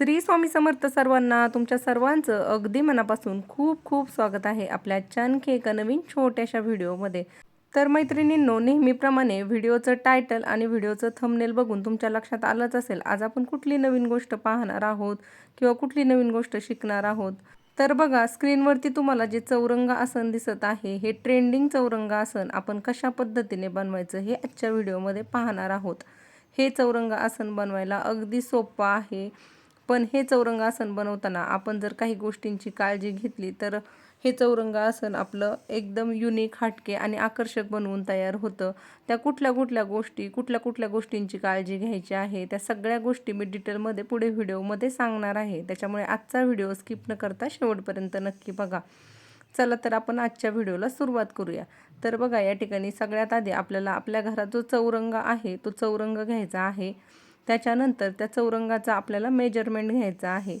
श्री स्वामी समर्थ सर्वांना तुमच्या सर्वांचं अगदी मनापासून खूप खूप स्वागत आहे आपल्या आणखी एका नवीन छोट्याशा व्हिडिओमध्ये. तर मैत्रिणींनो नेहमीप्रमाणे व्हिडिओचं टायटल आणि व्हिडिओचं थंबनेल बघून तुमच्या लक्षात आलंच असेल आज आपण कुठली नवीन गोष्ट पाहणार आहोत किंवा कुठली नवीन गोष्ट शिकणार आहोत? तर बघा स्क्रीनवरती तुम्हाला जे चौरंग आसन दिसत आहे हे ट्रेंडिंग चौरंग आसन आपण कशा पद्धतीने बनवायचं हे आजच्या व्हिडिओमध्ये पाहणार आहोत. हे चौरंग आसन बनवायला अगदी सोपं आहे. पण हे चौरंगासन बनवताना आपण जर काही गोष्टींची काळजी घेतली तर हे चौरंगासन आपलं एकदम युनिक हटके आणि आकर्षक बनवून तयार होतं. त्या कुठल्या कुठल्या गोष्टी कुठल्या कुठल्या गोष्टींची काळजी घ्यायची आहे त्या सगळ्या गोष्टी मी डिटेलमध्ये पुढे व्हिडिओमध्ये सांगणार आहे. त्याच्यामुळे आजचा व्हिडिओ स्किप न करता शेवटपर्यंत नक्की बघा. चला तर आपण आजच्या व्हिडिओला सुरुवात करूया. तर बघा या ठिकाणी सगळ्यात आधी आपल्याला आपल्या घरात जो चौरंग आहे तो चौरंग घ्यायचा आहे. त्याच्यानंतर त्या चौरंगाचा आपल्याला मेजरमेंट घ्यायचं आहे.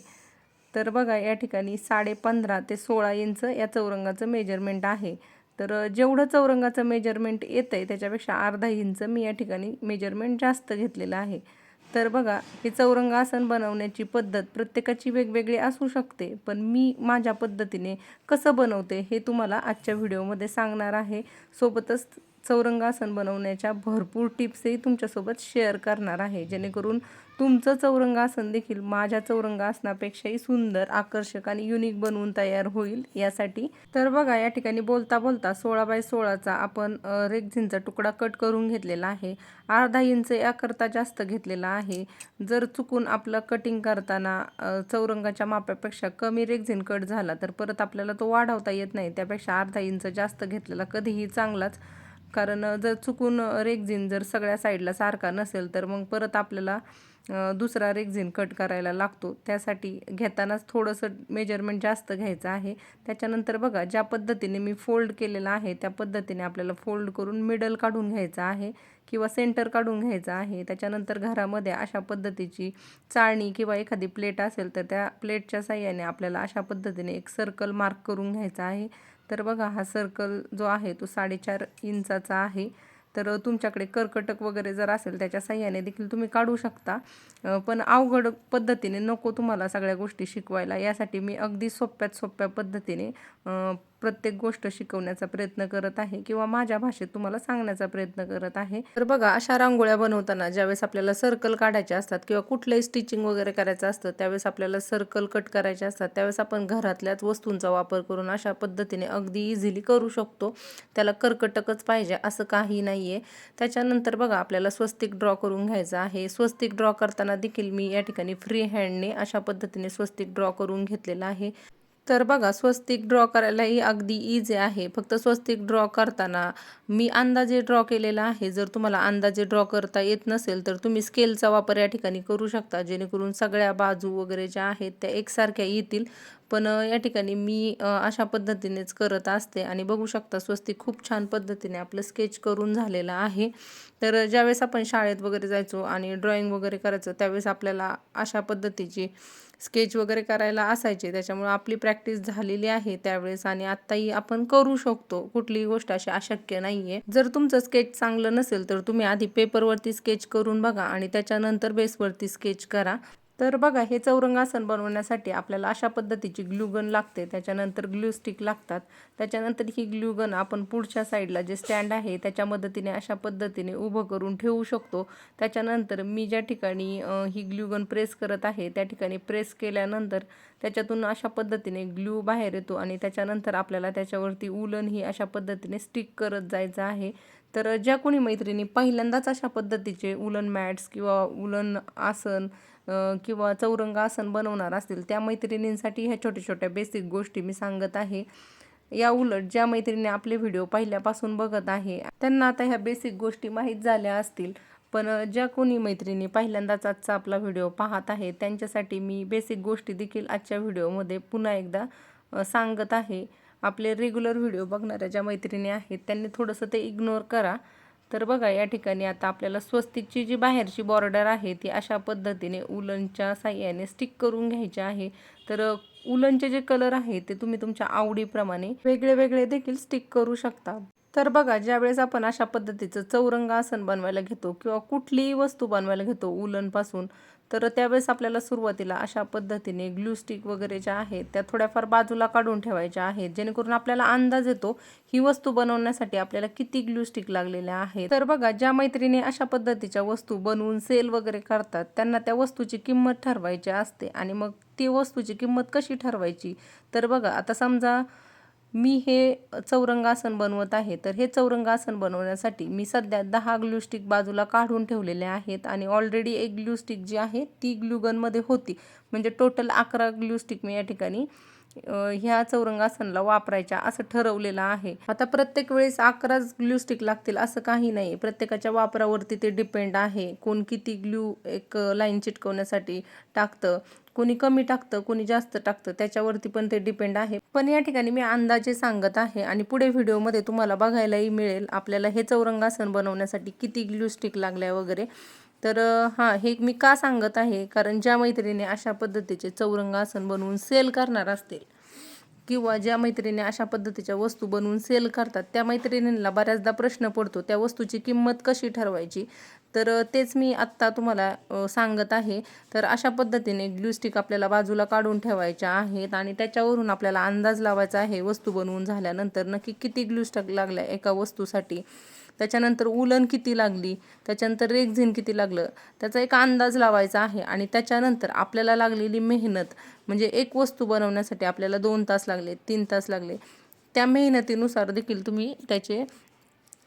तर बघा या ठिकाणी साडे पंधरा ते सोळा इंच या चौरंगाचं मेजरमेंट आहे. तर जेवढं चौरंगाचं मेजरमेंट येतं आहे त्याच्यापेक्षा अर्धा इंच मी या ठिकाणी मेजरमेंट जास्त घेतलेलं आहे. तर बघा हे चौरंग आसन बनवण्याची पद्धत प्रत्येकाची वेगवेगळी असू शकते पण मी माझ्या पद्धतीने कसं बनवते हे तुम्हाला आजच्या व्हिडिओमध्ये सांगणार आहे. सोबतच चौरंगासन बनवण्याच्या भरपूर टिप्सही तुमच्यासोबत शेअर करणार आहे. जेणेकरून तुमचं चौरंगासन देखील माझ्या चौरंगासनापेक्षाही सुंदर आकर्षक आणि युनिक बनवून तयार होईल यासाठी. तर बघा या ठिकाणी बोलता बोलता सोळा बाय सोळाचा आपण रेक्झिनचा तुकडा कट करून घेतलेला आहे. अर्धा इंच याकरता जास्त घेतलेला आहे. जर चुकून आपलं कटिंग करताना चौरंगाच्या मापापेक्षा कमी रेक्झिन कट झाला तर परत आपल्याला तो वाढवता येत नाही. त्यापेक्षा अर्धा इंच जास्त घेतलेला कधीही चांगलाच कारण जर चुकून रेक्झिन जर सगळ्या साईडला सारखा नसेल तर मग परत आपल्याला दुसरा रेक्झिन कट करायला लागतो. त्यासाठी घेतानाच थोडंसं मेजरमेंट जास्त घ्यायचं आहे. त्याच्यानंतर बघा ज्या पद्धतीने मी फोल्ड केलेला आहे त्या पद्धतीने आपल्याला फोल्ड करून मिडल काढून घ्यायचं आहे किंवा सेंटर काढून घ्यायचं आहे. त्याच्यानंतर घरामध्ये अशा पद्धतीची चाळणी किंवा एखादी प्लेट असेल तर त्या प्लेटच्या साह्याने आपल्याला अशा पद्धतीने एक सर्कल मार्क करून घ्यायचा आहे. तर बघा हा सर्कल जो आहे तो साडेचार इंचाचा आहे. तर तुमच्याकडे कर्कटक वगैरे जर असेल त्याच्या साह्याने देखील तुम्ही काढू शकता. पण अवघड पद्धतीने नको तुम्हाला सगळ्या गोष्टी शिकवायला. यासाठी मी अगदी सोप्यात सोप्या पद्धतीने प्रत्येक गोष्ट शिकवण्याचा प्रयत्न करत आहे किंवा माझ्या भाषेत तुम्हाला सांगण्याचा प्रयत्न करत आहे. तर बघा अशा रांगोळ्या बनवताना ज्यावेळेस आपल्याला सर्कल काढायचे असतात किंवा कुठलंही स्टिचिंग वगैरे करायचं असतं त्यावेळेस आपल्याला सर्कल कट करायचे असतात. त्यावेळेस आपण घरातल्याच वस्तूंचा वापर करून अशा पद्धतीने अगदी इझिली करू शकतो. त्याला कर्कटकच पाहिजे असं काही नाही आहे त्याच्यानंतर बघा आपल्याला स्वस्तिक ड्रॉ करून घ्यायचं आहे. स्वस्तिक ड्रॉ करताना देखील मी या ठिकाणी फ्री हँडने अशा पद्धतीने स्वस्तिक ड्रॉ करून घेतलेला आहे. तर बघा स्वस्तिक ड्रॉ करायलाही अगदी इझी आहे. फक्त स्वस्तिक ड्रॉ करताना मी अंदाजे ड्रॉ केलेला आहे. जर तुम्हाला अंदाजे ड्रॉ करता येत नसेल तर तुम्ही स्केलचा वापर या ठिकाणी करू शकता. जेणेकरून सगळ्या बाजू वगैरे ज्या आहेत त्या एकसारख्या येतील. पण या ठिकाणी मी अशा पद्धतीनेच करत असते. आणि बघू शकता स्वस्तिक खूप छान पद्धतीने आपलं स्केच करून झालेलं आहे. तर ज्यावेळेस आपण शाळेत वगैरे जायचो आणि ड्रॉइंग वगैरे करायचो त्यावेळेस आपल्याला अशा पद्धतीची स्केच वगैरे करायला असायचे. त्याच्यामुळे आपली प्रॅक्टिस झालेली आहे त्यावेळेस आणि आत्ताही आपण करू शकतो. कुठलीही गोष्ट अशी अशक्य नाही आहे जर तुमचं स्केच चांगलं नसेल तर तुम्ही आधी पेपरवरती स्केच करून बघा आणि त्याच्यानंतर बेसवरती स्केच करा. तर बघा हे चौरंगासन बनवण्यासाठी आपल्याला अशा पद्धतीची ग्लूगन लागते. त्याच्यानंतर ग्लू स्टिक लागतात. त्याच्यानंतर ही ग्लूगन आपण पुढच्या साईडला जे स्टँड आहे त्याच्या मदतीने अशा पद्धतीने उभं करून ठेवू शकतो. त्याच्यानंतर मी ज्या ठिकाणी ही ग्लूगन प्रेस करत आहे त्या ठिकाणी प्रेस केल्यानंतर त्याच्यातून अशा पद्धतीने ग्लू बाहेर येतो आणि त्याच्यानंतर आपल्याला त्याच्यावरती उलन ही अशा पद्धतीने स्टिक करत जायचं आहे. तर ज्या कोणी मैत्रिणी पहिल्यांदाच अशा पद्धतीचे उलन मॅट्स किंवा उलन आसन किंवा चौरंग आसन बनवणार असतील त्या मैत्रिणींसाठी ह्या छोट्या छोट्या बेसिक गोष्टी मी सांगत आहे. या उलट ज्या मैत्रिणी आपले व्हिडिओ पहिल्यापासून बघत आहे त्यांना आता ह्या बेसिक गोष्टी माहीत झाल्या असतील. पण ज्या कोणी मैत्रिणी पहिल्यांदाच आजचा आपला व्हिडिओ पाहत आहे त्यांच्यासाठी मी बेसिक गोष्टी देखील आजच्या व्हिडिओमध्ये पुन्हा एकदा सांगत आहे. आपले रेग्युलर व्हिडिओ बघणाऱ्या ज्या मैत्रिणी आहेत त्यांनी थोडंसं ते इग्नोर करा. तर बघा या ठिकाणी आता आपल्याला स्वस्तिकची जी बाहेरची बॉर्डर आहे ती अशा पद्धतीने उलनच्या साह्याने स्टिक करून घ्यायची आहे. तर उलनचे जे कलर आहे ते तुम्ही तुमच्या आवडीप्रमाणे वेगळे वेगळे देखील स्टिक करू शकता. तर बघा ज्यावेळेस आपण अशा पद्धतीचं चौरंग आसन बनवायला घेतो किंवा कुठलीही वस्तू बनवायला घेतो उलनपासून तर त्यावेळेस आपल्याला सुरुवातीला अशा पद्धतीने ग्लू स्टिक वगैरे ज्या आहेत त्या थोड्याफार बाजूला काढून ठेवायच्या आहेत जेणेकरून आपल्याला अंदाज येतो ही वस्तू बनवण्यासाठी आपल्याला किती ग्लू स्टिक लागलेल्या आहेत. तर बघा ज्या मैत्रिणी अशा पद्धतीच्या वस्तू बनवून सेल वगैरे करतात त्यांना त्या वस्तूची किंमत ठरवायची असते. आणि मग ती वस्तूची किंमत कशी ठरवायची? तर बघा आता समजा मी हे चौरंगासन बनवत आहे तर हे चौरंगासन बनवण्यासाठी मी सध्या दहा ग्लूस्टिक बाजूला काढून ठेवलेले आहेत आणि ऑलरेडी एक ग्लूस्टिक जी आहे ती ग्लुगनमध्ये होती. म्हणजे टोटल अकरा ग्लूस्टिक मी या ठिकाणी ह्या चौरंगासनला वापरायच्या असं ठरवलेलं आहे. आता प्रत्येक वेळेस अकराच ग्लू स्टिक लागतील असं काही नाही. प्रत्येकाच्या वापरावरती ते डिपेंड आहे. कोण किती ग्लू एक लाईन चिटकवण्यासाठी टाकतं कोणी कमी टाकतं कोणी जास्त टाकतं त्याच्यावरती पण ते डिपेंड आहे. पण या ठिकाणी मी अंदाजे सांगत आहे आणि पुढे व्हिडिओमध्ये तुम्हाला बघायलाही मिळेल आपल्याला हे चौरंगासन बनवण्यासाठी किती ग्लू स्टिक लागल्या वगैरे. तर हां हे मी का सांगत आहे? कारण ज्या मैत्रिणी अशा पद्धतीचे चौरंगासन बनवून सेल करणार असतील किंवा ज्या मैत्रिणी अशा पद्धतीच्या वस्तू बनवून सेल करतात त्या मैत्रिणींना बऱ्याचदा प्रश्न पडतो त्या वस्तूची किंमत कशी ठरवायची? तर तेच मी आत्ता तुम्हाला सांगत आहे. तर अशा पद्धतीने ग्लूस्टिक आपल्याला बाजूला काढून ठेवायच्या आहेत आणि त्याच्यावरून आपल्याला अंदाज लावायचा आहे वस्तू बनवून झाल्यानंतर नक्की किती ग्लूस्टिक लागल्या एका वस्तूसाठी. त्याच्यानंतर उलन किती लागली त्याच्यानंतर रेगझिन किती लागलं त्याचा एक अंदाज लावायचा आहे. आणि त्याच्यानंतर आपल्याला लागलेली मेहनत म्हणजे एक वस्तू बनवण्यासाठी आपल्याला दोन तास लागले तीन तास लागले. त्या मेहनतीनुसार देखील तुम्ही त्याचे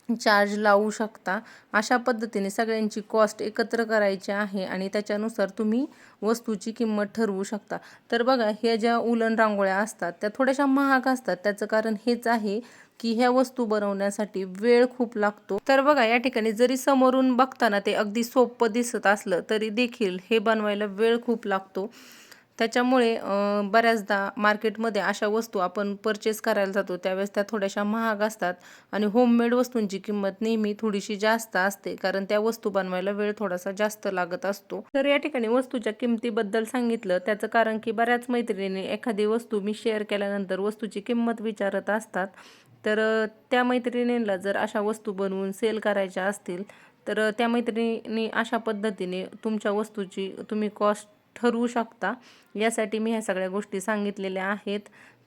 चार्ज लावू शकता. अशा पद्धतीने सगळ्यांची कॉस्ट एकत्र करायची आहे आणि त्याच्यानुसार तुम्ही वस्तूची किंमत ठरवू शकता. तर बघा ह्या ज्या उलन रांगोळ्या असतात त्या थोड्याशा महाग असतात. त्याचं कारण हेच आहे की ह्या वस्तू बनवण्यासाठी वेळ खूप लागतो. तर बघा या ठिकाणी जरी समोरून बघताना ते अगदी सोपं दिसत असलं तरी देखील हे बनवायला वेळ खूप लागतो. त्याच्यामुळे बऱ्याचदा मार्केटमध्ये अशा वस्तू आपण परचेस करायला जातो त्यावेळेस त्या थोड्याशा महाग असतात आणि होममेड वस्तूंची किंमत नेहमी थोडीशी जास्त असते कारण त्या वस्तू बनवायला वेळ थोडासा जास्त लागत असतो. तर या ठिकाणी वस्तूच्या किमतीबद्दल सांगितलं त्याचं कारण की बऱ्याच मैत्रिणी एखादी वस्तू मी शेअर केल्यानंतर वस्तूची किंमत विचारत असतात. तर त्या मैत्रिणींना जर अशा वस्तू बनवून सेल करायच्या असतील तर त्या मैत्रिणी अशा पद्धतीने तुमच्या वस्तूची तुम्ही कॉस्ट ठरवू शकता. यासाठी मी ह्या सगळ्या गोष्टी सांगितलेल्या आहेत.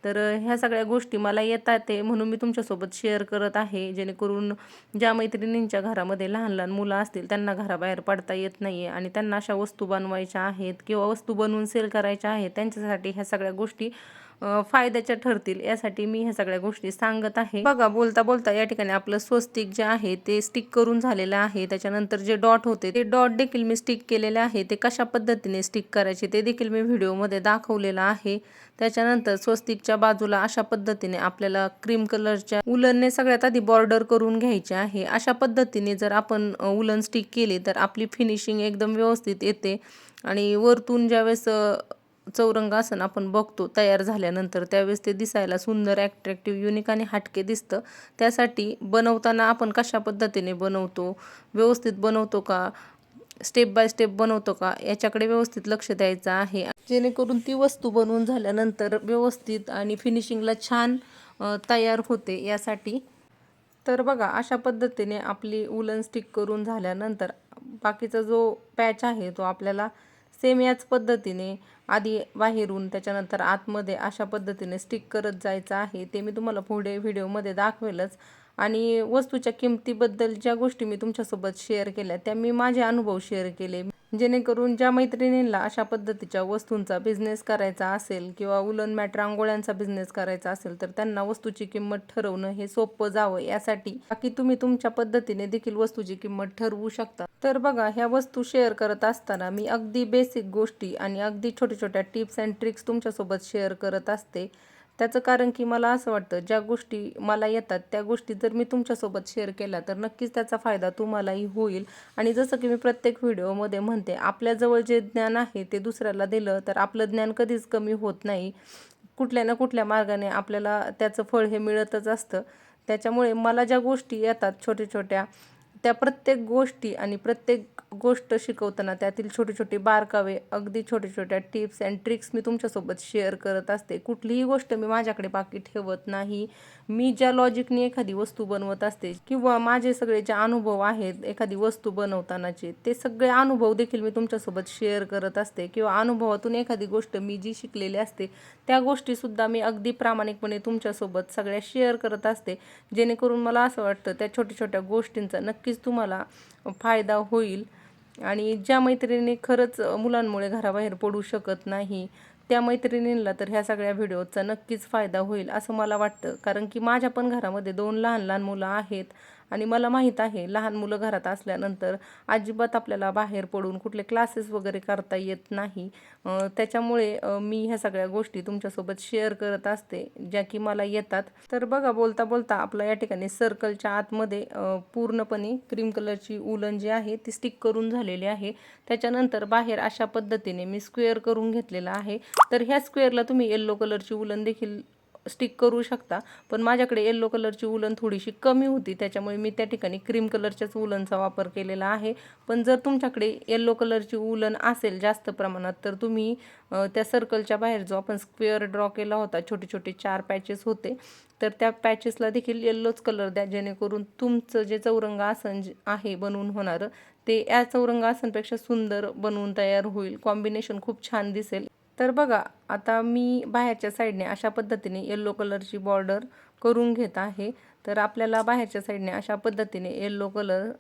तर ह्या सगळ्या गोष्टी मला येतात ते म्हणून मी तुमच्यासोबत शेअर करत आहे. जेणेकरून ज्या मैत्रिणींच्या घरामध्ये लहान लहान मुलं असतील त्यांना घराबाहेर पडता येत नाही आहे आणि त्यांना अशा वस्तू बनवायच्या आहेत किंवा वस्तू बनवून सेल करायच्या आहेत त्यांच्यासाठी ह्या सगळ्या गोष्टी फायद्याच्या ठरतील. यासाठी मी ह्या सगळ्या गोष्टी सांगत आहे. बघा बोलता बोलता या ठिकाणी आपलं स्वस्तिक जे आहे ते स्टिक करून झालेलं आहे. त्याच्यानंतर जे डॉट होते ते डॉट देखील मी स्टिक केलेले आहे. ते कशा पद्धतीने स्टिक करायचे ते देखील मी व्हिडिओमध्ये दाखवलेलं आहे. त्याच्यानंतर स्वस्तिकच्या बाजूला अशा पद्धतीने आपल्याला क्रीम कलरच्या उलनने सगळ्यात आधी बॉर्डर करून घ्यायचे आहे. अशा पद्धतीने जर आपण उलन स्टिक केले तर आपली फिनिशिंग एकदम व्यवस्थित येते. आणि वरतून ज्यावेळेस चौरंगासन आपण बघतो तयार झाल्यानंतर त्यावेळेस ते दिसायला सुंदर ॲट्रॅक्टिव्ह युनिक आणि हटके दिसतं. त्यासाठी बनवताना आपण कशा पद्धतीने बनवतो? व्यवस्थित बनवतो का? स्टेप बाय स्टेप बनवतो का? याच्याकडे व्यवस्थित लक्ष द्यायचं आहे. जेणेकरून ती वस्तू बनवून झाल्यानंतर व्यवस्थित आणि फिनिशिंगला छान तयार होते यासाठी. तर बघा अशा पद्धतीने आपली उलन स्टिक करून झाल्यानंतर बाकीचा जो पॅच आहे तो आपल्याला सेम याच पद्धतीने आधी बाहेरून त्याच्यानंतर आतमध्ये अशा पद्धतीने स्टिक करत जायचं आहे. ते मी तुम्हाला पुढे व्हिडिओमध्ये दाखवेलच. आणि वस्तूच्या किमतीबद्दल ज्या गोष्टी मी तुमच्यासोबत शेअर केल्या त्या मी माझे अनुभव शेअर केले. जेणेकरून ज्या मैत्रिणींना अशा पद्धतीच्या वस्तूंचा बिझनेस करायचा असेल किंवा उलन मॅट रांगोळ्यांचा बिझनेस करायचा असेल तर त्यांना वस्तूची किंमत ठरवणं हे सोपं जावं. यासाठी बाकी तुम्ही तुमच्या पद्धतीने देखील वस्तूची किंमत ठरवू शकता. तर बघा ह्या वस्तू शेअर करत असताना मी अगदी बेसिक गोष्टी आणि अगदी छोट्या छोट्या टिप्स अँड ट्रिक्स तुमच्यासोबत शेअर करत असते. त्याचं कारण की मला असं वाटतं ज्या गोष्टी मला येतात त्या गोष्टी जर मी तुमच्यासोबत शेअर केल्या तर नक्कीच त्याचा फायदा तुम्हालाही होईल. आणि जसं की मी प्रत्येक व्हिडिओमध्ये म्हणते आपल्याजवळ जे ज्ञान आहे ते दुसऱ्याला दिलं तर आपलं ज्ञान कधीच कमी होत नाही. कुठल्या ना कुठल्या मार्गाने आपल्याला त्याचं फळ हे मिळतच असतं. त्याच्यामुळे मला ज्या गोष्टी येतात छोट्या छोट्या त्या प्रत्येक गोष्टी आणि प्रत्येक गोष्ट शिकवताना त्यातील छोटे छोटे बारकावे अगदी छोट्या छोट्या टिप्स अँड ट्रिक्स मी तुमच्यासोबत शेअर करत असते. कुठलीही गोष्ट मी माझ्याकडे बाकी ठेवत नाही. मी ज्या लॉजिकने एखादी वस्तू बनवत असते किंवा माझे सगळे जे अनुभव आहेत एखादी वस्तू बनवतानाचे ते सगळे अनुभव देखील मी तुमच्यासोबत शेअर करत असते किंवा अनुभवातून एखादी गोष्ट मी जी शिकलेली असते त्या गोष्टीसुद्धा मी अगदी प्रामाणिकपणे तुमच्यासोबत सगळ्या शेअर करत असते. जेणेकरून मला असं वाटतं त्या छोट्या छोट्या गोष्टींचा नक्कीच नक्कीच तुम्हाला फायदा होईल. आणि ज्या मैत्रिणी खरंच मुलांमुळे घराबाहेर पडू शकत नाही त्या मैत्रिणींना तर ह्या सगळ्या व्हिडिओचा नक्कीच फायदा होईल असं मला वाटतं. कारण की माझ्या पण घरामध्ये दोन लहान लहान मुलं आहेत. आणि मला माहीत आहे लहान मुलं घरात असल्यानंतर अजिबात आपल्याला बाहेर पडून कुठले क्लासेस वगैरे करता येत नाही. त्याच्यामुळे मी ह्या सगळ्या गोष्टी तुमच्यासोबत शेअर करत असते ज्या की मला येतात. तर बघा बोलता बोलता आपला या ठिकाणी सर्कलच्या आतमध्ये पूर्णपणे क्रीम कलरची उलन जी आहे ती स्टिक करून झालेली आहे. त्याच्यानंतर बाहेर अशा पद्धतीने मी स्क्वेअर करून घेतलेला आहे. तर ह्या स्क्वेअरला तुम्ही येल्लो कलरची उलन देखील स्टिक करू शकता. पण माझ्याकडे येल्लो कलरची उलन थोडीशी कमी होती. त्याच्यामुळे मी त्या ठिकाणी क्रीम कलरच्याच उलनचा वापर केलेला आहे. पण जर तुमच्याकडे येल्लो कलरची उलन असेल जास्त प्रमाणात तर तुम्ही त्या सर्कलच्या बाहेर जो आपण स्क्वेअर ड्रॉ केला होता छोटे छोटे चार पॅचेस होते तर त्या पॅचेसला देखील येल्लोच कलर द्या. जेणेकरून तुमचं जे चौरंग आसन आहे बनवून होणारं ते या चौरंग आसनपेक्षा सुंदर बनवून तयार होईल. कॉम्बिनेशन खूप छान दिसेल. तर बघा आता मी बाहेरच्या साईडने अशा पद्धतीने येल्लो कलरची बॉर्डर करून घेत आहे. तर आपल्याला बाहेरच्या साईडने अशा पद्धतीने येल्लो कलर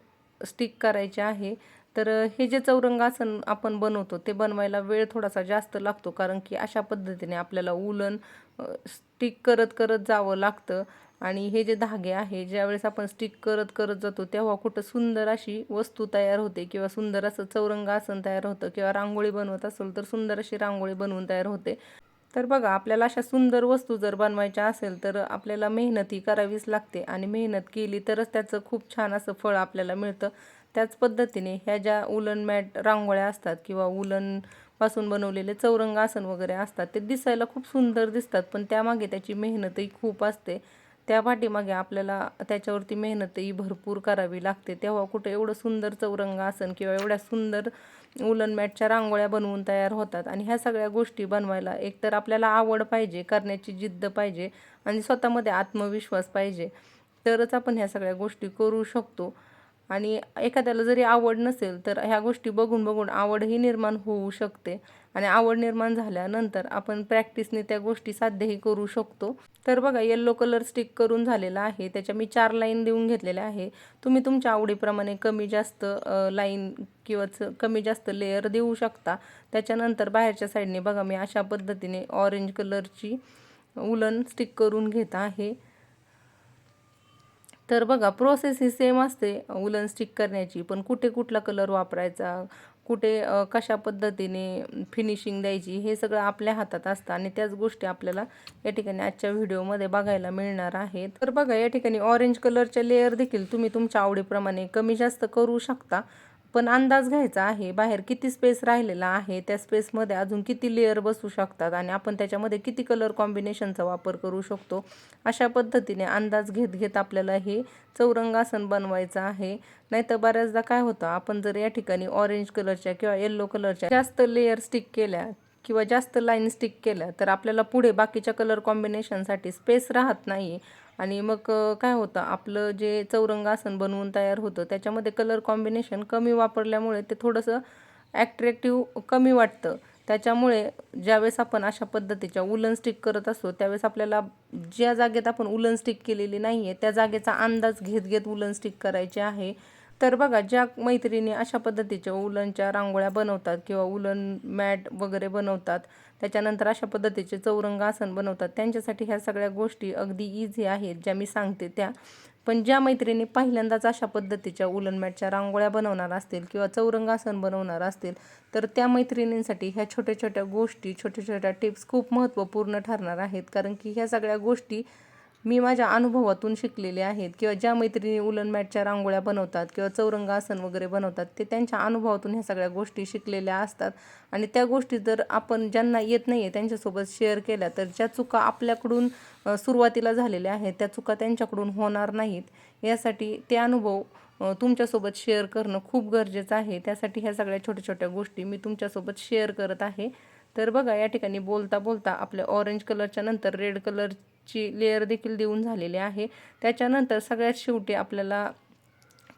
स्टिक करायचे आहे. तर हे जे चौरंगासन आपण बनवतो ते बनवायला वेळ थोडासा जास्त लागतो कारण की अशा पद्धतीने आपल्याला उलन स्टिक करत करत जावं लागतं. आणि हे जे धागे आहे ज्यावेळेस आपण स्टिक करत करत जातो तेव्हा कुठं सुंदर अशी वस्तू तयार होते किंवा सुंदर असं चौरंग आसन तयार होतं किंवा रांगोळी बनवत असेल तर सुंदर अशी रांगोळी बनवून तयार होते. तर बघा आपल्याला अशा सुंदर वस्तू जर बनवायच्या असेल तर आपल्याला मेहनती करावीच लागते आणि मेहनत केली तरच त्याचं खूप छान असं फळ आपल्याला मिळतं. त्याच पद्धतीने ह्या ज्या उलन मॅट रांगोळ्या असतात किंवा उलनपासून बनवलेले चौरंग आसन वगैरे असतात ते दिसायला खूप सुंदर दिसतात पण त्यामागे त्याची मेहनतही खूप असते. त्या पाठीमागे आपल्याला त्याच्यावरती मेहनतही भरपूर करावी लागते. तेव्हा कुठं एवढं सुंदर चौरंग आसन किंवा एवढ्या सुंदर उलन मॅटच्या रांगोळ्या बनवून तयार होतात आणि ह्या सगळ्या गोष्टी बनवायला एकतर आपल्याला आवड पाहिजे करण्याची जिद्द पाहिजे आणि स्वतःमध्ये आत्मविश्वास पाहिजे. तरच आपण ह्या सगळ्या गोष्टी करू शकतो. आणि एखाद्याला जरी आवड नसेल तर ह्या गोष्टी बघून बघून आवडही निर्माण होऊ शकते. आणि आवड निर्माण झाल्यानंतर आपण प्रॅक्टिसने त्या गोष्टी साध्यही करू शकतो. तर बघा येल्लो कलर स्टिक करून झालेला आहे. त्याच्या मी चार लाईन देऊन घेतलेल्या आहे. तुम्ही तुमच्या आवडीप्रमाणे कमी जास्त लाईन किंवा कमी जास्त लेअर देऊ शकता. त्याच्यानंतर बाहेरच्या साईडने बघा मी अशा पद्धतीने ऑरेंज कलरची उलन स्टिक करून घेत आहे. तर बघा प्रोसेस ही सेम असते उलन स्टिक करण्याची. पण कुठे कुठला कलर वापरायचा कुठे कशा पद्धतीने फिनिशिंग द्यायची हे सगळं आपल्या हातात असतं आणि त्याच गोष्टी आपल्याला या ठिकाणी आजच्या व्हिडिओमध्ये बघायला मिळणार आहेत. तर बघा या ठिकाणी ऑरेंज कलरचे लेअर देखील तुम्ही तुमच्या आवडीप्रमाणे कमी जास्त करू शकता. पण अंदाज घ्यायचा आहे. बाहेर किती स्पेस राहिलेला आहे त्या स्पेसमध्ये अजून किती लेअर बसू शकतात आणि आपण त्याच्यामध्ये किती कलर कॉम्बिनेशनचा वापर करू शकतो? अशा पद्धतीने अंदाज घेत घेत आपल्याला हे चौरंगासन बनवायचं आहे. नाहीतर बऱ्याचदा काय होतं आपण जर या ठिकाणी ऑरेंज कलरच्या किंवा येल्लो कलरच्या जास्त लेअर स्टिक केल्या किंवा जास्त लाईन स्टिक केल्या तर आपल्याला पुढे बाकीच्या कलर कॉम्बिनेशनसाठी स्पेस राहत नाही आणि मग काय होतं आपलं जे चौरंग आसन बनवून तयार होतं त्याच्यामध्ये कलर कॉम्बिनेशन कमी वापरल्यामुळे ते थोडंसं ॲट्रॅक्टिव्ह कमी वाटतं. त्याच्यामुळे ज्यावेळेस आपण अशा पद्धतीच्या उलन स्टिक करत असतो त्यावेळेस आपल्याला ज्या जागेत आपण उलन स्टिक केलेली नाही आहे त्या जागेचा अंदाज घेत घेत उलन स्टिक करायचे आहे. तर बघा ज्या मैत्रिणी अशा पद्धतीच्या उलनच्या रांगोळ्या बनवतात किंवा उलन मॅट वगैरे बनवतात त्याच्यानंतर अशा पद्धतीचे चौरंग आसन बनवतात त्यांच्यासाठी ह्या सगळ्या गोष्टी अगदी इझी आहेत ज्या मी सांगते त्या. पण ज्या मैत्रिणी पहिल्यांदाच अशा पद्धतीच्या उलन मॅटच्या रांगोळ्या बनवणार असतील किंवा चौरंगासन बनवणार असतील तर त्या मैत्रिणींसाठी ह्या छोट्या छोट्या गोष्टी छोट्या छोट्या टिप्स खूप महत्त्वपूर्ण ठरणार आहेत. कारण की ह्या सगळ्या गोष्टी मी माझ्या अनुभवातून शिकलेले आहेत. किंवा ज्या मैत्रिणी उलन मॅटच्या रांगोळ्या बनवतात किंवा चौरंग आसन वगैरे बनवतात ते त्यांच्या अनुभवातून ह्या सगळ्या गोष्टी शिकलेल्या असतात. आणि त्या गोष्टी जर आपण ज्यांना येत नाही आहे त्यांच्यासोबत शेअर केल्या तर ज्या चुका आपल्याकडून सुरुवातीला झालेल्या आहेत त्या चुका त्यांच्याकडून होणार नाहीत. यासाठी ते अनुभव तुमच्यासोबत शेअर करणं खूप गरजेचं आहे. त्यासाठी ह्या सगळ्या छोट्या छोट्या गोष्टी मी तुमच्यासोबत शेअर करत आहे. तर बघा या ठिकाणी बोलता बोलता आपल्या ऑरेंज कलरच्या नंतर रेड कलर ची लेअर देखील देऊन झालेली आहे. त्याच्यानंतर सगळ्यात शेवटी आपल्याला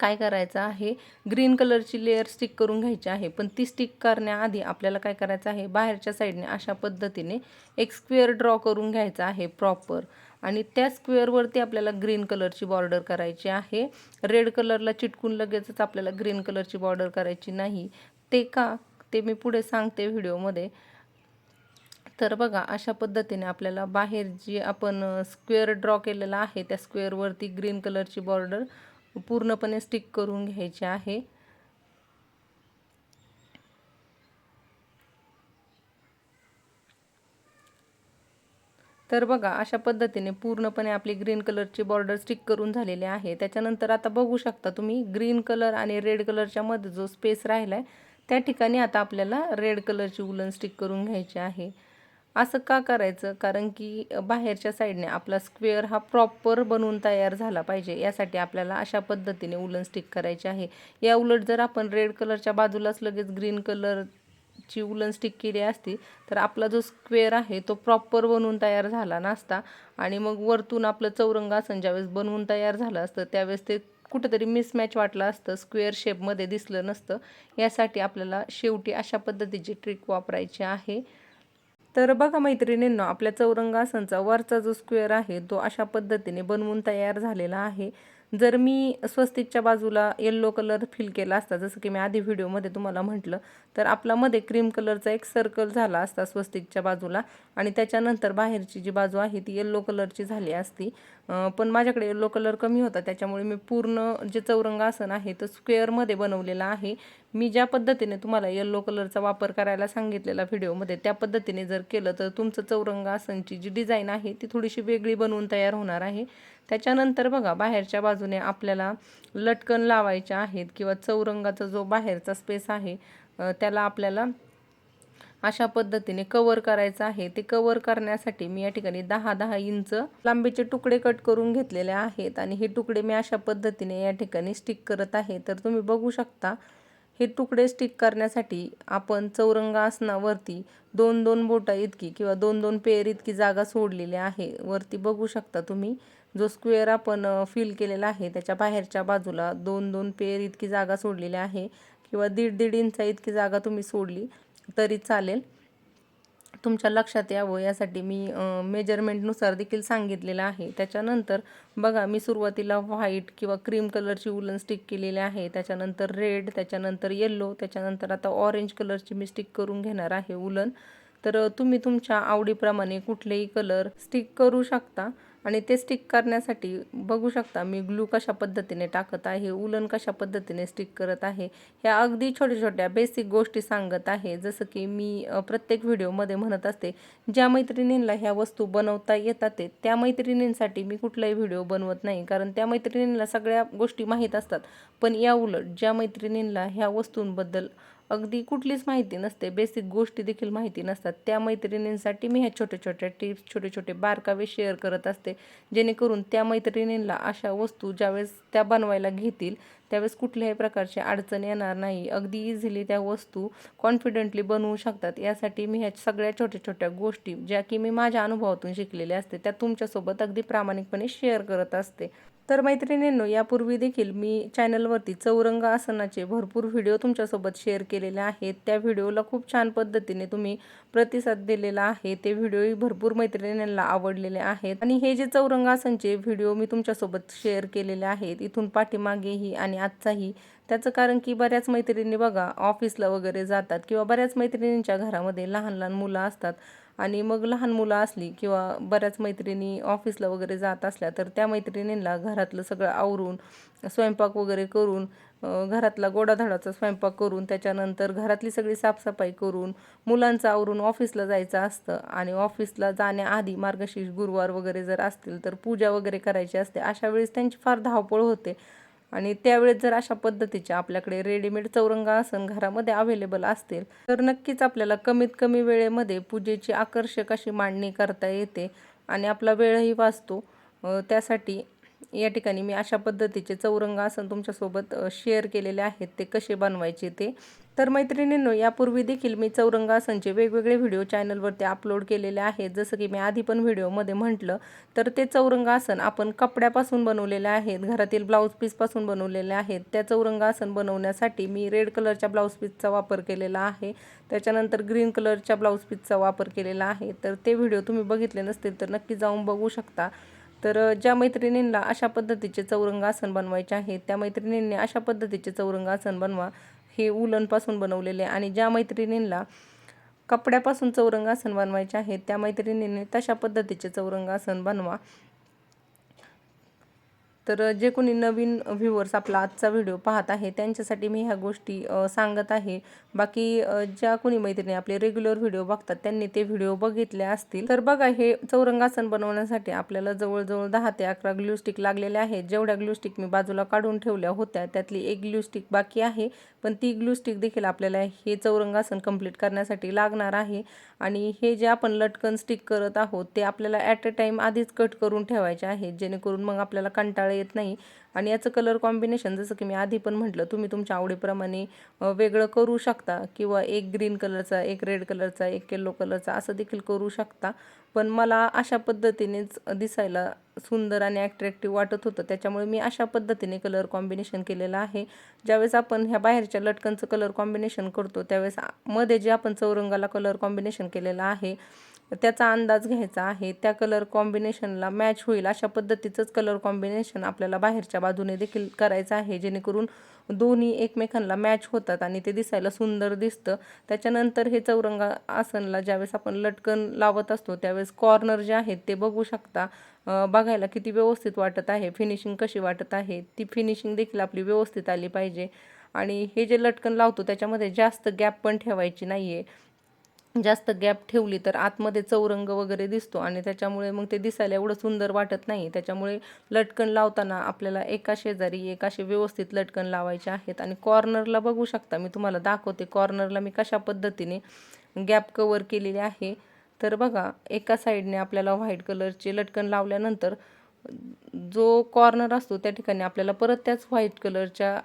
काय करायचं आहे? ग्रीन कलरची लेअर स्टिक करून घ्यायची आहे. पण ती स्टिक करण्याआधी आपल्याला काय करायचं आहे? बाहेरच्या साईडने अशा पद्धतीने एक स्क्वेअर ड्रॉ करून घ्यायचा आहे प्रॉपर आणि त्या स्क्वेअरवरती आपल्याला ग्रीन कलरची बॉर्डर करायची आहे. रेड कलरला चिटकून लगेचच आपल्याला ग्रीन कलरची बॉर्डर करायची नाही. ते का? ते मी पुढे सांगते व्हिडिओमध्ये तर बघा अशा पद्धतीने आपल्याला बाहेर जी आपण स्क्वेअर ड्रॉ केलेला आहे त्या स्क्वेअरवरती ग्रीन कलरची बॉर्डर पूर्णपणे स्टिक करून घ्यायची आहे. तर बघा अशा पद्धतीने पूर्णपणे आपली ग्रीन कलरची बॉर्डर स्टिक करून झालेली आहे. त्याच्यानंतर आता बघू शकता तुम्ही ग्रीन कलर आणि रेड कलरच्या मध्ये जो स्पेस राहिला आहे त्या ठिकाणी आता आपल्याला रेड कलरची उलन स्टिक करून घ्यायची आहे. असं का करायचं? कारण की बाहेरच्या साईडने आपला स्क्वेअर हा प्रॉपर बनवून तयार झाला पाहिजे. यासाठी आपल्याला अशा पद्धतीने उलन स्टिक करायची आहे. या उलट जर आपण रेड कलरच्या बाजूलाच लगेच ग्रीन कलरची उलन स्टिक केली असती तर आपला जो स्क्वेअर आहे तो प्रॉपर बनवून तयार झाला नसता. आणि मग वरतून आपलं चौरंगासन ज्यावेळेस बनवून तयार झालं असतं त्यावेळेस ते कुठंतरी मिसमॅच वाटलं असतं स्क्वेअर शेपमध्ये दिसलं नसतं. यासाठी आपल्याला शेवटी अशा पद्धतीची ट्रिक वापरायची आहे. तर बघा मैत्रिणींनो आपल्या चौरंगासनचा वरचा जो स्क्वेअर आहे तो अशा पद्धतीने बनवून तयार झालेला आहे. जर मी स्वस्तिकच्या बाजूला येल्लो कलर फिल केला असता जसं की मी आधी व्हिडिओमध्ये तुम्हाला म्हटलं तर आपला मध्ये क्रीम कलरचा एक सर्कल झाला असता स्वस्तिकच्या बाजूला आणि त्याच्यानंतर बाहेरची जी बाजू आहे ती येल्लो कलरची झाली असती. पण माझ्याकडे येल्लो कलर कमी होता त्याच्यामुळे मी पूर्ण जे चौरंगासन आहे तो स्क्वेअरमध्ये बनवलेला आहे. मी ज्या पद्धतीने तुम्हाला येल्लो कलरचा वापर करायला सांगितलेला व्हिडिओमध्ये त्या पद्धतीने जर केलं तर तुमचं चौरंगासनची जी डिझाईन आहे ती थोडीशी वेगळी बनवून तयार होणार आहे. त्याच्यानंतर बघा बाहेरच्या बाजूने आपल्याला लटकन लावायचे आहेत किंवा चौरंगाचा जो बाहेरचा स्पेस आहे त्याला आपल्याला अशा पद्धतीने कवर करायचं आहे. ते कवर करण्यासाठी मी या ठिकाणी दहा दहा इंच लांबीचे तुकडे कट करून घेतलेले आहेत आणि हे तुकडे मी अशा पद्धतीने या ठिकाणी स्टिक करत आहे. तर तुम्ही बघू शकता हे तुकडे स्टिक करण्यासाठी आपण चौरंगासनावरती दोन दोन बोटा इतकी किंवा दोन दोन पेर इतकी जागा सोडलेली आहे. वरती बघू शकता तुम्ही जो स्क्वेअर आपण फिल केलेला आहे त्याच्या बाहेरच्या बाजूला दोन दोन पेर इतकी जागा सोडलेली आहे किंवा दीड दीड इंचा इतकी जागा तुम्ही सोडली तरी चालेल. तुमच्या लक्षात यावं यासाठी मी मेजरमेंटनुसार देखील सांगितलेलं आहे. त्याच्यानंतर बघा मी सुरुवातीला व्हाईट किंवा क्रीम कलरची वुलन स्टिक केलेली आहे. त्याच्यानंतर रेड त्याच्यानंतर येल्लो त्याच्यानंतर आता ऑरेंज कलरची मी स्टिक करून घेणार आहे वुलन तर तुम्ही तुमच्या आवडीप्रमाणे कुठलेही कलर स्टिक करू शकता. आणि ते स्टिक करण्यासाठी बघू शकता मी ग्लू कशा पद्धतीने टाकत आहे उलन कशा पद्धतीने स्टिक करत आहे ह्या अगदी छोट्या छोट्या बेसिक गोष्टी सांगत आहे. जसं की मी प्रत्येक व्हिडिओमध्ये म्हणत असते ज्या मैत्रिणींना ह्या वस्तू बनवता येतात त्या मैत्रिणींसाठी मी कुठलाही व्हिडिओ बनवत नाही. कारण त्या मैत्रिणींना सगळ्या गोष्टी माहीत असतात. पण या उलट ज्या मैत्रिणींना ह्या वस्तूंबद्दल अगदी कुठलीच माहिती नसते. बेसिक गोष्टी देखील माहिती नसतात. त्या मैत्रिणींसाठी मी ह्या छोट्या छोट्या टिप्स छोटे छोटे बारकावे शेअर करत असते. जेणेकरून त्या मैत्रिणींना अशा वस्तू ज्यावेळेस त्या बनवायला घेतील त्यावेळेस कुठल्याही प्रकारची अडचण येणार नाही. अगदी इझिली त्या वस्तू कॉन्फिडेंटली बनवू शकतात. यासाठी मी ह्या सगळ्या छोट्या छोट्या गोष्टी ज्या की मी माझ्या अनुभवातून शिकलेल्या असते त्या तुमच्यासोबत अगदी प्रामाणिकपणे शेअर करत असते. तर मैत्रिणींनो यापूर्वी देखील मी चॅनलवरती चौरंग आसनाचे भरपूर व्हिडिओ तुमच्यासोबत शेअर केलेले आहेत. त्या व्हिडिओला खूप छान पद्धतीने तुम्ही प्रतिसाद दिलेला आहे. ते व्हिडिओही भरपूर मैत्रिणींना आवडलेले आहेत. आणि हे जे चौरंगासनचे व्हिडिओ मी तुमच्यासोबत शेअर केलेले आहेत इथून पाठीमागेही आणि आजचाही. त्याचं कारण की बऱ्याच मैत्रिणी बघा ऑफिसला वगैरे जातात किंवा बऱ्याच मैत्रिणींच्या घरामध्ये लहान लहान मुलं असतात. आणि मग लहान मुलं असली किंवा बऱ्याच मैत्रिणी ऑफिसला वगैरे जात असल्या तर त्या मैत्रिणींना घरातलं सगळं आवरून स्वयंपाक वगैरे करून घरातला गोडाधडाचा स्वयंपाक करून त्याच्यानंतर घरातली सगळी साफसफाई करून मुलांचं आवरून ऑफिसला जायचं असतं आणि ऑफिसला जाण्याआधी मार्गशीर्ष गुरुवार वगैरे जर असतील तर पूजा वगैरे करायची असते अशा वेळेस त्यांची फार धावपळ होते. आणि त्यावेळेस जर अशा पद्धतीच्या आपल्याकडे रेडीमेड चौरंगासन घरामध्ये अवेलेबल असतील तर नक्कीच आपल्याला कमीत कमी वेळेमध्ये पूजेची आकर्षक अशी मांडणी करता येते आणि आपला वेळही वाचतो. त्यासाठी या ठिकाणी मी अशा पद्धतीचे चौरंग आसन तुमच्यासोबत शेअर केलेले आहेत. ते कसे बनवायचे ते? तर मैत्रिणींनो यापूर्वी देखील मी चौरंग आसनचे वेगवेगळे व्हिडिओ चॅनलवरती अपलोड केलेले आहेत. जसं की मी आधी पण व्हिडिओमध्ये म्हटलं तर ते चौरंग आसन आपण कपड्यापासून बनवलेले आहेत. घरातील ब्लाऊज पीसपासून बनवलेले आहेत. त्या चौरंग आसन बनवण्यासाठी मी रेड कलरच्या ब्लाऊज पीसचा वापर केलेला आहे. त्याच्यानंतर ग्रीन कलरच्या ब्लाऊज पीसचा वापर केलेला आहे. तर ते व्हिडिओ तुम्ही बघितले नसतील तर नक्की जाऊन बघू शकता. तर ज्या मैत्रिणींना अशा पद्धतीचे चौरंग आसन बनवायचे आहेत त्या मैत्रिणींनी अशा पद्धतीचे चौरंग आसन बनवा हे उलनपासून बनवलेले आणि ज्या मैत्रिणींना कपड्यापासून चौरंग आसन बनवायचे आहेत त्या मैत्रिणींनी तशा पद्धतीचे चौरंग आसन बनवा. तर जे कोणी नवीन व्ह्यूवर्स आपला आजचा व्हिडिओ पाहत आहे त्यांच्यासाठी मी ह्या गोष्टी सांगत आहे. बाकी ज्या कोणी मैत्रिणी आपले रेग्युलर व्हिडिओ बघतात त्यांनी ते व्हिडिओ बघितले असतील तर बघा हे चौरंगासन बनवण्यासाठी आपल्याला जवळजवळ दहा ते अकरा ग्लूस्टिक लागलेले आहेत. जेवढ्या ग्लूस्टिक मी बाजूला काढून ठेवल्या होत्या त्यातली एक ग्लूस्टिक बाकी आहे. पण ती ग्लू स्टिक देखील आपल्याला हे चौरंगासन कंप्लीट करण्यासाठी लागणार आहे. आणि हे जे आपण लटकन स्टिक करत आहोत ते आपल्याला ॲट अ टाईम आधीच कट करून ठेवायचे आहेत जेणेकरून मग आपल्याला कंटाळा येत नाही. आणि याचं कलर कॉम्बिनेशन जसं की मी आधी पण म्हटलं तुम्ही तुमच्या आवडीप्रमाणे वेगळं करू शकता किंवा एक ग्रीन कलरचा एक रेड कलरचा एक येल्लो कलरचा असं देखील करू शकता. पण मला अशा पद्धतीनेच दिसायला सुंदर आणि ॲट्रॅक्टिव्ह वाटत होतं. त्याच्यामुळे मी अशा पद्धतीने कलर कॉम्बिनेशन केलेलं आहे. ज्यावेळेस आपण ह्या बाहेरच्या लटकनचं कलर कॉम्बिनेशन करतो त्यावेळेस मध्ये जे आपण चौरंगाला कलर कॉम्बिनेशन केलेलं आहे त्याचा अंदाज घ्यायचा आहे. त्या कलर कॉम्बिनेशनला मॅच होईल अशा पद्धतीचंच कलर कॉम्बिनेशन आपल्याला बाहेरच्या बाजूने देखील करायचं आहे. जेणेकरून दोन्ही एकमेकांना मॅच होतात आणि ते दिसायला सुंदर दिसतं. त्याच्यानंतर हे चौरंगा आसनला ज्यावेळेस आपण लटकन लावत असतो त्यावेळेस कॉर्नर जे आहेत ते बघू शकता. बघायला किती व्यवस्थित वाटत आहे. फिनिशिंग कशी वाटत आहे? ती फिनिशिंग देखील आपली व्यवस्थित आली पाहिजे. आणि हे जे लटकन लावतो त्याच्यामध्ये जास्त गॅप पण ठेवायची नाही आहे जास्त गॅप ठेवली तर आतमध्ये चौरंग वगैरे दिसतो आणि त्याच्यामुळे मग ते दिसायला एवढं सुंदर वाटत नाही. त्याच्यामुळे लटकन लावताना आपल्याला एका शेजारी एक असे व्यवस्थित लटकन लावायचे आहेत. आणि कॉर्नरला बघू शकता मी तुम्हाला दाखवते कॉर्नरला मी कशा पद्धतीने गॅप कवर केलेली आहे. तर बघा एका साईडने आपल्याला व्हाईट कलरचे लटकन लावल्यानंतर जो कॉर्नर असतो त्या ठिकाणी आपल्याला परत त्याच व्हाईट कलरच्या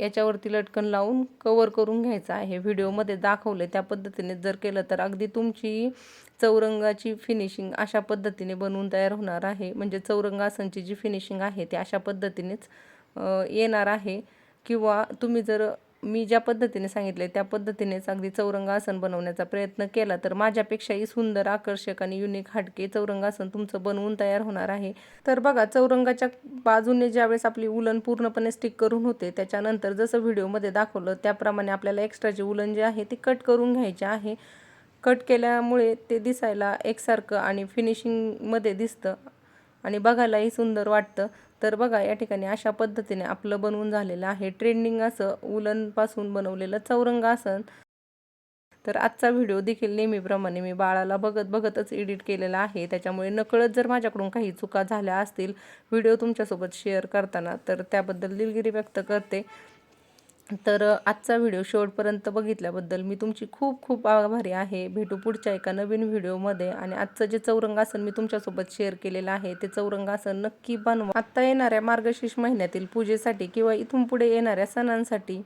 याच्यावरती लटकन लावून कवर करून घ्यायचं आहे. व्हिडिओमध्ये दाखवले त्या पद्धतीने. जर केलं तर अगदी तुमची चौरंगाची फिनिशिंग अशा पद्धतीने बनवून तयार होणार आहे. म्हणजे चौरंगासनची जी फिनिशिंग आहे ती अशा पद्धतीनेच येणार आहे. किंवा तुम्ही जर मी ज्या पद्धतीने सांगितले त्या पद्धतीनेच अगदी चौरंगासन बनवण्याचा प्रयत्न केला. तर माझ्यापेक्षाही सुंदर आकर्षक आणि युनिक हटके चौरंगासन तुमचं बनवून तयार होणार आहे. तर बघा चौरंगाच्या बाजूने ज्यावेळेस आपली उलन पूर्णपणे स्टिक करून होते त्याच्यानंतर जसं व्हिडिओमध्ये दाखवलं त्याप्रमाणे आपल्याला एक्स्ट्राचे उलन जे आहे ते कट करून घ्यायचे आहे. कट केल्यामुळे ते दिसायला एकसारखं आणि फिनिशिंगमध्ये दिसतं आणि बघायलाही सुंदर वाटतं. तर बघा या ठिकाणी अशा पद्धतीने आपलं बनवून झालेलं आहे. ट्रेंडिंग असं उलनपासून बनवलेलं चौरंग आसन. तर आजचा व्हिडिओ देखील नेहमीप्रमाणे मी बाळाला बघत बघतच एडिट केलेला आहे. त्याच्यामुळे नकळत जर माझ्याकडून काही चुका झाल्या असतील व्हिडिओ तुमच्यासोबत शेअर करताना तर त्याबद्दल दिलगिरी व्यक्त करते. तर आजचा व्हिडिओ शेवटपर्यंत बघितल्याबद्दल मी तुमची खूप खूप आभारी आहे. भेटू पुढच्या एका नवीन व्हिडिओमध्ये आणि आजचं जे चौरंगासन मी तुमच्यासोबत शेअर केलेलं आहे ते चौरंगासन नक्की बनवा. आत्ता येणाऱ्या मार्गशीर्ष महिन्यातील पूजेसाठी किंवा इथून पुढे येणाऱ्या सणांसाठी